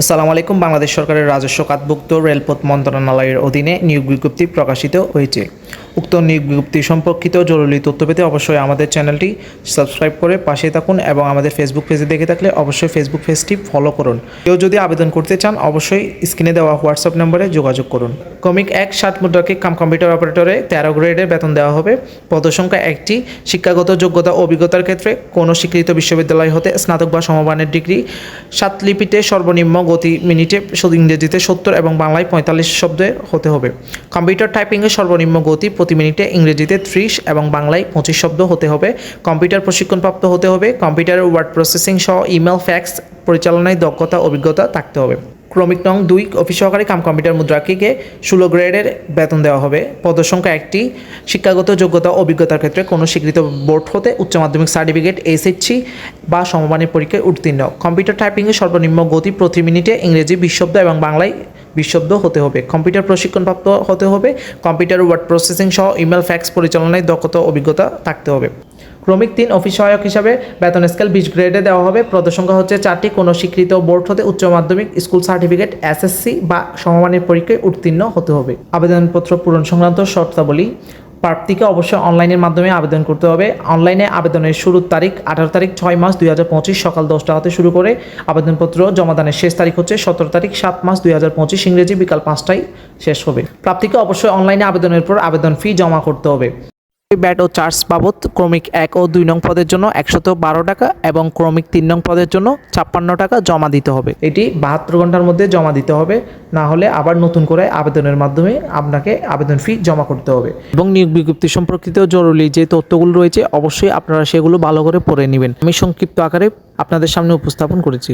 আসসালামু আলাইকুম। বাংলাদেশ সরকারের রাজস্ব খাতভুক্ত রেলপথ মন্ত্রণালয়ের অধীনে নিয়োগ বিজ্ঞপ্তি প্রকাশিত হয়েছে। উক্ত বিজ্ঞপ্তি সম্পর্কিত জরুরি তথ্য পেতে অবশ্যই আমাদের চ্যানেলটি সাবস্ক্রাইব করে পাশে থাকুন এবং আমাদের ফেসবুক পেজে দেখে থাকলে অবশ্যই ফেসবুক পেজটি ফলো করুন। কেউ যদি আবেদন করতে চান, অবশ্যই স্ক্রিনে দেওয়া হোয়াটসঅ্যাপ নম্বরে যোগাযোগ করুন। কমিক এক ষাট মুদ্রাকে কাম কম্পিউটার অপারেটরে তেরো গ্রেডের বেতন দেওয়া হবে। পদসংখ্যা একটি, শিক্ষাগত যোগ্যতা অভিজ্ঞতার ক্ষেত্রে কোনো স্বীকৃত বিশ্ববিদ্যালয় হতে স্নাতক বা সমমানের ডিগ্রি, সাত লিপিতে সর্বনিম্ন গতি মিনিটে ইংরেজিতে সত্তর এবং বাংলায় পঁয়তাল্লিশ শব্দে হতে হবে। কম্পিউটার টাইপিংয়ের সর্বনিম্ন গতি প্রতি মিনিটে ইংরেজিতে ত্রিশ এবং বাংলায় পঁচিশ শব্দ হতে হবে। কম্পিউটার প্রশিক্ষণপ্রাপ্ত হতে হবে। কম্পিউটারের ওয়ার্ড প্রসেসিং সহ ইমেল, ফ্যাক্স পরিচালনায় দক্ষতা, অভিজ্ঞতা থাকতে হবে। ক্রমিক নং দুই অফিস সহকারী কাম কম্পিউটার মুদ্রাকিকে ষোলো গ্রেডের বেতন দেওয়া হবে। পদসংখ্যা একটি, শিক্ষাগত যোগ্যতা অভিজ্ঞতার ক্ষেত্রে কোনো স্বীকৃত বোর্ড হতে উচ্চ মাধ্যমিক সার্টিফিকেট এসএসসি বা সমমানের পরীক্ষায় উত্তীর্ণ। কম্পিউটার টাইপিংয়ের সর্বনিম্ন গতি প্রতি মিনিটে ইংরেজি বিশ শব্দ এবং বাংলায় বিশ শব্দ হতে হবে। কম্পিউটার প্রশিক্ষণপ্রাপ্ত হতে হবে। কম্পিউটার ওয়ার্ড প্রসেসিং সহ ইমেল ফ্যাক্স পরিচালনায় দক্ষতা অভিজ্ঞতা থাকতে হবে। ক্রমিক তিন অফিস সহায়ক হিসাবে বেতন স্কেল বিশ গ্রেডে দেওয়া হবে। পদসংখ্যা হচ্ছে চারটি। কোনো স্বীকৃত বোর্ড হতে উচ্চ মাধ্যমিক স্কুল সার্টিফিকেট, এসএসসি বা সমমানের পরীক্ষায় উত্তীর্ণ হতে হবে। আবেদনপত্র পূরণ সংক্রান্ত শর্তাবলী। প্রার্থীকে অবশ্যই অনলাইনের মাধ্যমে আবেদন করতে হবে। অনলাইনে আবেদনের শুরুর তারিখ আঠারো তারিখ ছয় মাস দুই হাজার পঁচিশ সকাল দশটা হতে শুরু করে। আবেদনপত্র জমাদানের শেষ তারিখ হচ্ছে সতেরো তারিখ সাত মাস দুই হাজার পঁচিশ ইংরেজি বিকাল পাঁচটায় শেষ হবে। প্রাপ্তিকে অবশ্যই অনলাইনে আবেদনের পর আবেদন ফি জমা করতে হবে। ব্যাট ও চার্জ বাবদ ক্রমিক এক ও দুই নং পদের জন্য একশত বারো টাকা এবং ক্রমিক তিন নং পদের জন্য ছাপ্পান্ন টাকা জমা দিতে হবে। এটি বাহাত্তর ঘণ্টার মধ্যে জমা দিতে হবে। না হলে আবার নতুন করে আবেদনের মাধ্যমে আপনাকে আবেদন ফি জমা করতে হবে। এবং নিয়োগ বিজ্ঞপ্তি সম্পর্কিত জরুরি যে তথ্যগুলো রয়েছে, অবশ্যই আপনারা সেগুলো ভালো করে পড়ে নেবেন। আমি সংক্ষিপ্ত আকারে আপনাদের সামনে উপস্থাপন করেছি।